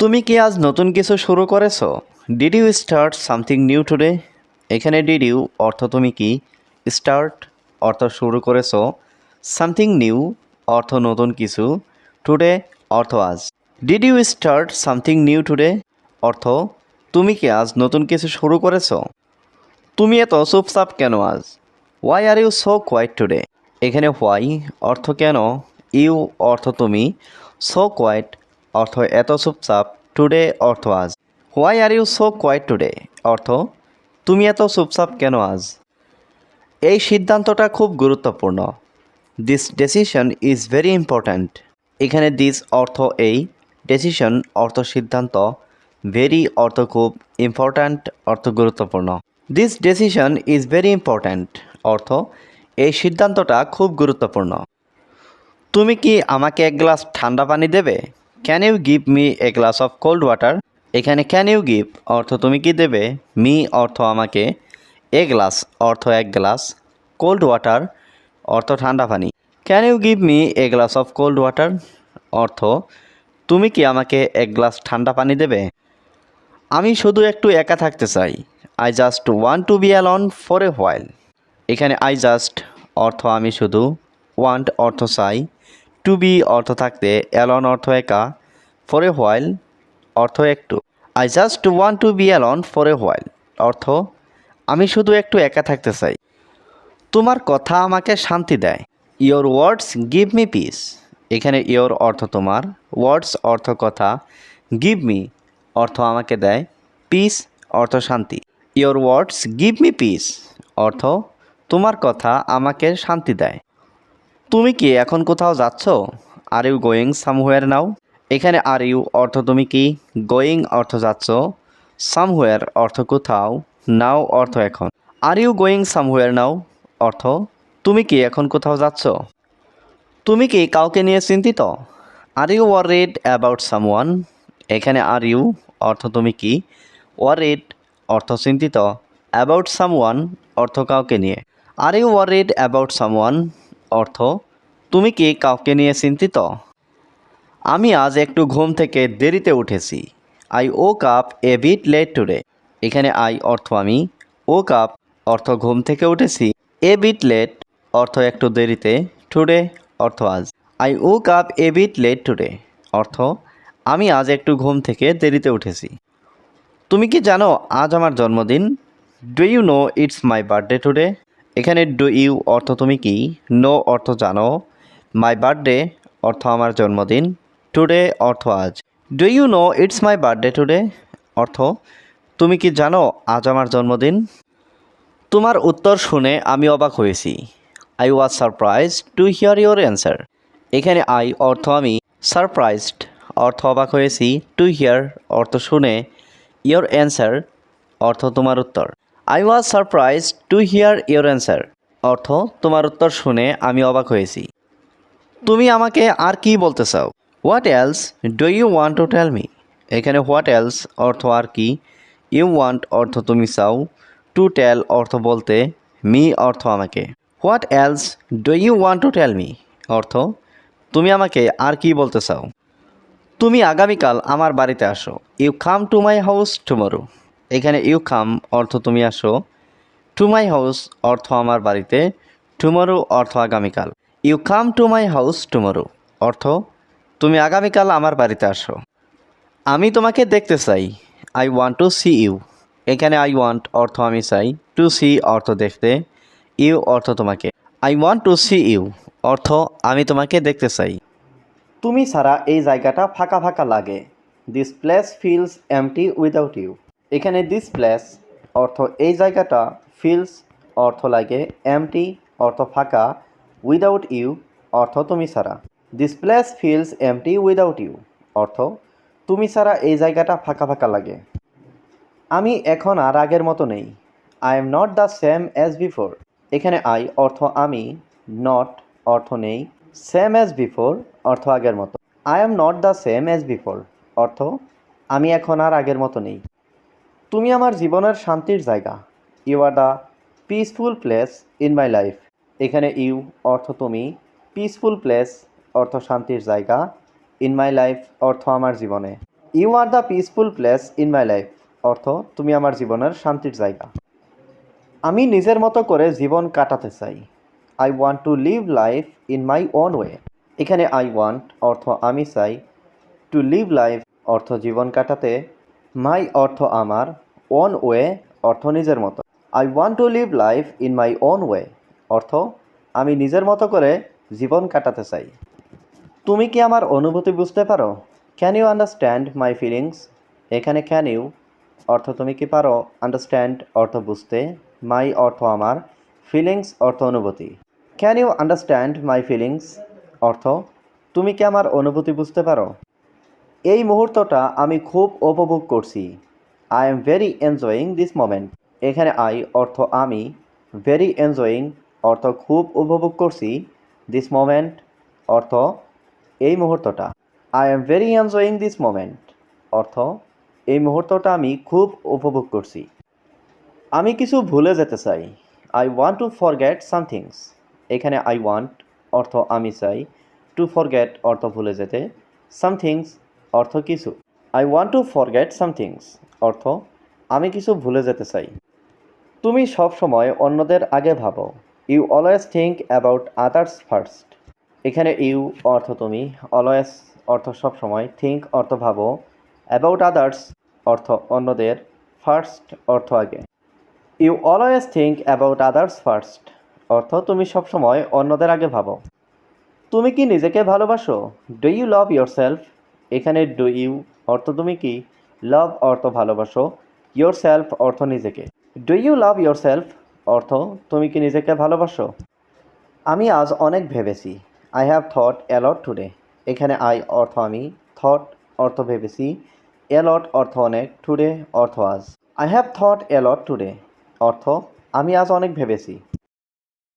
তুমি কি আজ নতুন কিছু শুরু করেছ? Did you start something new today এখানে ডিড ইউ অর্থ তুমি কি? স্টার্ট অর্থ শুরু করেছ। সামথিং নিউ অর্থ নতুন কিছু। টুডে অর্থ আজ। Did you start something new today অর্থ, তুমি কি আজ নতুন কিছু শুরু করেছ? তুমি এত চুপচাপ কেন আজ? Why are you so quiet today এখানে হোয়াই অর্থ কেন? ইউ অর্থ তুমি। সো কোয়াইট অর্থ এত চুপচাপ, টুডে অর্থ আজ। Why are you so quiet today অর্থ, তুমি এত চুপচাপ কেন আজ? এই সিদ্ধান্তটা খুব গুরুত্বপূর্ণ। This decision is very important এখানে দিস অর্থ এই ডেসিশন অর্থ সিদ্ধান্ত ভেরি অর্থ খুব ইম্পর্ট্যান্ট অর্থ গুরুত্বপূর্ণ। This decision is very important অর্থ, এই সিদ্ধান্তটা খুব গুরুত্বপূর্ণ। তুমি কি আমাকে এক গ্লাস ঠান্ডা পানি দেবে? Can you give me a glass of cold water এখানে ক্যান ইউ গিভ অর্থ তুমি কি দেবে? মি অর্থ আমাকে। এ গ্লাস অর্থ এক গ্লাস কোল্ড ওয়াটার অর্থ ঠান্ডা পানি। Can you give me a glass of cold water অর্থ, তুমি কি আমাকে এক গ্লাস ঠান্ডা পানি দেবে? আমি শুধু একটু একা থাকতে চাই। I just want to be alone for a while এখানে আই জাস্ট অর্থ আমি শুধু। ওয়ান্ট অর্থ চাই। টু বি অর্থ থাকতে অ্যালন অর্থ একা ফর এ হোয়াইল অর্থ একটু। I just want to be alone for a while অর্থ, আমি শুধু একটু একা থাকতে চাই। তোমার কথা আমাকে শান্তি দেয়। Your words give me peace এখানে ইয়োর অর্থ তোমার ওয়ার্ডস অর্থ কথা গিভ মি অর্থ আমাকে দেয়। পিস অর্থ শান্তি। Your words give me peace অর্থ, তোমার কথা আমাকে শান্তি দেয়। তুমি কি এখন কোথাও যাচ্ছ? আর ইউ গোয়িং সামহুয়ার নাও এখানে আর ইউ অর্থ তুমি কি? গোয়িং অর্থ যাচ্ছ। সামহুয়ার অর্থ কোথাও। নাও অর্থ এখন। আর ইউ গোয়িং সামহুয়ার নাও অর্থ, তুমি কি এখন কোথাও যাচ্ছ? তুমি কি কাউকে নিয়ে চিন্তিত? Are you worried about someone এখানে আর ইউ অর্থ তুমি কি? ওয়ারিড অর্থ চিন্তিত। অ্যাবাউট সামওয়ান অর্থ কাউকে নিয়ে। Are you worried about someone অর্থ তুমি কি কাউকে নিয়ে চিন্তিত? আমি আজ একটু ঘুম থেকে দেরিতে উঠেছি। I woke up a bit late today এখানে আই অর্থ আমি ও কাপ অর্থ ঘুম থেকে উঠেছি। এ বিট লেট অর্থ একটু দেরিতে। টুডে অর্থ আজ। I woke up a bit late today অর্থ আমি আজ একটু ঘুম থেকে দেরিতে উঠেছি। তুমি কি জানো আজ আমার জন্মদিন? Do you know it's my birthday today এখানে ডু ইউ অর্থ তুমি কি? নো অর্থ জানো। মাই বার্থডে অর্থ আমার জন্মদিন টুডে অর্থ আজ। Do you know it's my birthday today অর্থ, তুমি কি জানো আজ আমার জন্মদিন? তোমার উত্তর শুনে আমি অবাক হয়েছি। I was surprise to hear your answer এখানে আই অর্থ আমি সারপ্রাইজড অর্থ অবাক হয়েছি টু হিয়ার অর্থ শুনে। ইয়োর অ্যান্সার অর্থ তোমার উত্তর। I was surprise to hear your answer অর্থ, তোমার উত্তর শুনে আমি অবাক হয়েছি। তুমি আমাকে আর কি বলতে চাও? What else do you want to tell me এখানে হোয়াট এলস অর্থ আর কি? ইউ ওয়ান্ট অর্থ তুমি চাও। টু টেল অর্থ বলতে মি অর্থ আমাকে। What else do you want to tell me অর্থ, তুমি আমাকে আর কি বলতে চাও? তুমি আগামীকাল আমার বাড়িতে আসো। You come to my house tomorrow এখানে ইউ কাম অর্থ তুমি আসো। টু মাই হাউস অর্থ আমার বাড়িতে। টুমরো অর্থ আগামীকাল। You come to my house tomorrow অর্থ, তুমি আগামীকাল আমার বাড়িতে আসো। আমি তোমাকে দেখতে চাই। I want to see you এখানে আই ওয়ান্ট অর্থ আমি চাই। টু সি অর্থ দেখতে। ইউ অর্থ তোমাকে। I want to see you অর্থ, আমি তোমাকে দেখতে চাই। তুমি ছাড়া এই জায়গাটা ফাঁকা ফাঁকা লাগে। This place feels empty without you এখানে দিস প্লেস অর্থ এই জায়গাটা ফিলস অর্থ লাগে এমটি অর্থ ফাঁকা। উইদাউট ইউ অর্থ তুমি ছাড়া। This place feels empty without you অর্থ তুমি ছাড়া এই জায়গাটা ফাঁকা ফাঁকা লাগে। আমি এখন আর আগের মতো নেই। I am not the same as before এখানে আই অর্থ আমি নট অর্থ নেই। সেম অ্যাজ বিফোর অর্থ আগের মতো। I am not the same as before অর্থ আমি এখন আর আগের মতো নেই। তুমি আমার জীবনের শান্তির জায়গা। You are the peaceful place in my life এখানে ইউ অর্থ তুমি পিসফুল প্লেস অর্থ শান্তির জায়গা ইন মাই লাইফ অর্থ আমার জীবনে। You are the peaceful place in my life অর্থ তুমি আমার জীবনের শান্তির জায়গা। আমি নিজের মতো করে জীবন কাটাতে চাই। I want to live life in my own way এখানে আই ওয়ান্ট অর্থ আমি চাই। টু লিভ লাইফ অর্থ জীবন কাটাতে। মাই অর্থ আমার ওন ওয়ে অর্থ নিজের মতো। I want to live life in my own way অর্থ, আমি নিজের মতো করে জীবন কাটাতে চাই। তুমি কি আমার অনুভূতি বুঝতে পারো? Can you understand my feelings এখানে ক্যান ইউ অর্থ তুমি কি পারো? আন্ডারস্ট্যান্ড অর্থ বুঝতে। মাই অর্থ আমার। ফিলিংস অর্থ অনুভূতি। Can you understand my feelings অর্থ, তুমি কি আমার অনুভূতি বুঝতে পারো? এই মুহূর্তটা আমি খুব উপভোগ করছি। I am very enjoying this moment এখানে আই অর্থ আমি ভেরি এনজয়িং অর্থ খুব উপভোগ করছি দিস মোমেন্ট অর্থ এই মুহূর্তটা। I am very enjoying this moment অর্থ এই মুহূর্তটা আমি খুব উপভোগ করছি। আমি কিছু ভুলে যেতে চাই। I want to forget somethings এখানে আই ওয়ান্ট অর্থ আমি চাই। টু ফরগেট অর্থ ভুলে যেতে। সামথিংস অর্থ কিছু। I want to forget somethings অর্থ আমি কিছু ভুলে যেতে চাই। তুমি সব সময় অন্যদের আগে ভাবো। You always think about others first এখানে ইউ অর্থ তুমি অলওয়েজ অর্থ সব সময় থিঙ্ক অর্থ ভাবো অ্যাবাউট আদার্স অর্থ অন্যদের ফার্স্ট অর্থ আগে। You always think about others first অর্থ তুমি সবসময় অন্যদের আগে ভাবো। তুমি কি নিজেকে ভালোবাসো? Do you love yourself এখানে ডু ইউ অর্থ তুমি কি? লাভ অর্থ ভালোবাসো ইয়োর সেলফ অর্থ নিজেকে। Do you love yourself অর্থ, তুমি কি নিজেকে ভালোবাসো? আমি আজ অনেক ভেবেছি। I have thought a lot today এখানে আই অর্থ আমি থট অর্থ ভেবেছি। অ্যালট অর্থ অনেক টুডে অর্থ আজ। I have thought a lot today অর্থ, আমি আজ অনেক ভেবেছি।